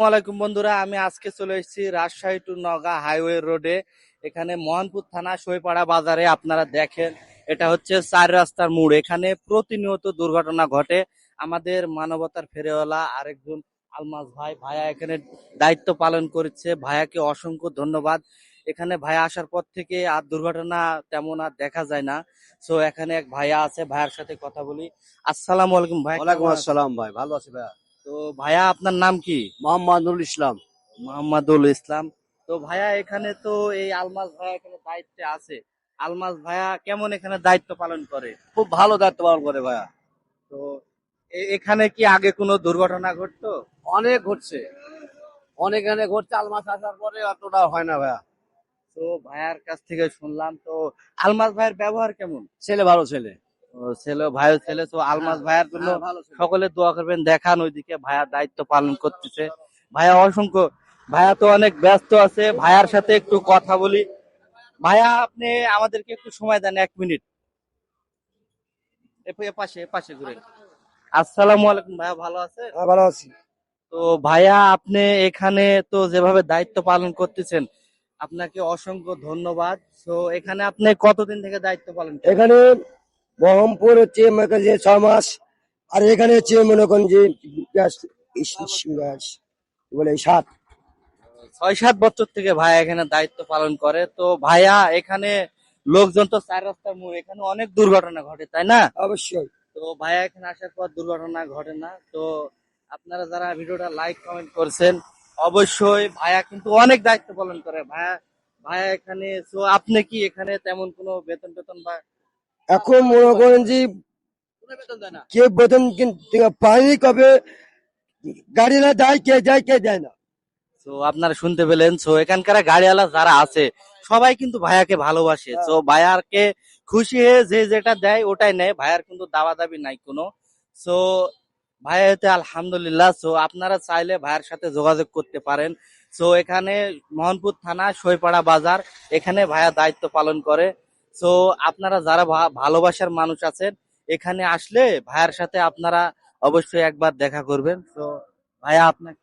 আসসালামাইকুম বন্ধুরা, আমি আজকে চলে এসেছি রাজশাহী টু নগা হাইওয়ে রোডে। এখানে মোহনপুর থানা সইপাড়া বাজারে আপনারা দেখেন, এটা হচ্ছে চার রাস্তার মোড়। এখানে প্রতিনিয়ত দুর্ঘটনা ঘটে। আমাদের মানবতার ফেরেওয়ালা আরেকজন আলমাস ভাই, ভাইয়া এখানে দায়িত্ব পালন করছে। ভাইয়াকে অসংখ্য ধন্যবাদ। এখানে ভাইয়া আসার পর থেকে আর দুর্ঘটনা তেমন আর দেখা যায় না। সো এখানে এক ভাইয়া আছে, ভাইয়ার সাথে কথা বলি। আসসালাম আলাইকুম ভাই ওয়ালাইকুম আসসালাম ভাই, ভালো আছি ভাইয়া। তো ভাইয়া আপনার নাম কি? মোহাম্মদুল ইসলাম। মোহাম্মদুল ইসলাম। তো ভাইয়া এখানে তো এই আলমাস ভাইয়া এখানে দায়িত্বে আছে। আলমাস ভাইয়া কেমন এখানে দায়িত্ব পালন করে? খুব ভালো দায়িত্ব পালন করে ভাইয়া। তো এখানে কি আগে কোনো দুর্ঘটনা ঘটতো? অনেক ঘটছে। অনেক এখানে ঘটছে আলমাস আসার পরে অতটা হয় না ভাইয়া। তো ভাইয়ার কাছ থেকে শুনলাম তো আলমাস ভাইয়ের ব্যবহার কেমন? ছেলে ভালো ছেলে। ছেলে ভাইও ছেলে তো আলমাস ভাইয়ার জন্য হ্যাঁ। সকলে দোয়া করবেন দেখান ওইদিকে ভাইয়া দায়িত্ব পালন করতেছে। ভাইয়া অসংখ্য ভাইয়া তো অনেক ব্যস্ত আছে ভাইয়ার সাথে একটু কথা বলি। ভাইয়া আপনি আমাদেরকে একটু সময় দেন এক মিনিট। পাশে পাশে ঘুরে আসসালামু আলাইকুম ভাইয়া ভালো আছে হ্যাঁ, ভালো আছি। তো ভাইয়া আপনি এখানে তো যেভাবে দায়িত্ব পালন করতেছেন আপনাকে অসংখ্য ধন্যবাদ। তো এখানে আপনি কতদিন থেকে দায়িত্ব পালন এখানে বহরমপুর হচ্ছে মনে করেন যে ছ মাস আর এখানে হচ্ছে মনে করেন যে বলে সাত। ছয় সাত বছর থেকে ভাইয়া এখানে দায়িত্ব পালন করে। তো ভাইয়া এখানে লোকজন তো চার রাস্তার মোড় এখানে অনেক দুর্ঘটনা ঘটে তাই না? অবশ্যই। তো ভাইয়া এখানে আসার পর দুর্ঘটনা ঘটে না। তো আপনারা যারা ভিডিওটা লাইক কমেন্ট করছেন অবশ্যই ভাইয়া কিন্তু অনেক দায়িত্ব পালন করে। ভাইয়া ভাইয়া এখানে তো আপনি কি এখানে তেমন কোনো বেতন টেতন বা এখন মনে করেন যে কে বেতন পানি কবে গাড়ি না দেয়, কে যায় কে দেয় না। তো আপনারা শুনতে পেলেন, তো এখানকার গাড়িওয়ালা যারা আছে, সবাই কিন্তু ভাইয়াকে ভালোবাসে। তো ভাইয়ারকে খুশি হয়ে যে যেটা দেয়, ওটাই নেয়। ভাইয়ার কিন্তু দাবা দাবি নাই কোনো। সো ভাইয়াতে আলহামদুলিল্লাহ সো আপনারা চাইলে ভাইয়ার সাথে যোগাযোগ করতে পারেন। সো এখানে মোহনপুর থানা, সইপাড়া বাজার, এখানে ভাইয়া দায়িত্ব পালন করে। সো আপনারা যারা ভালোবাসার মানুষ আছেন, এখানে আসলে ভাইয়ার সাথে আপনারা অবশ্যই একবার দেখা করবেন। তো ভাইয়া, আপনাকে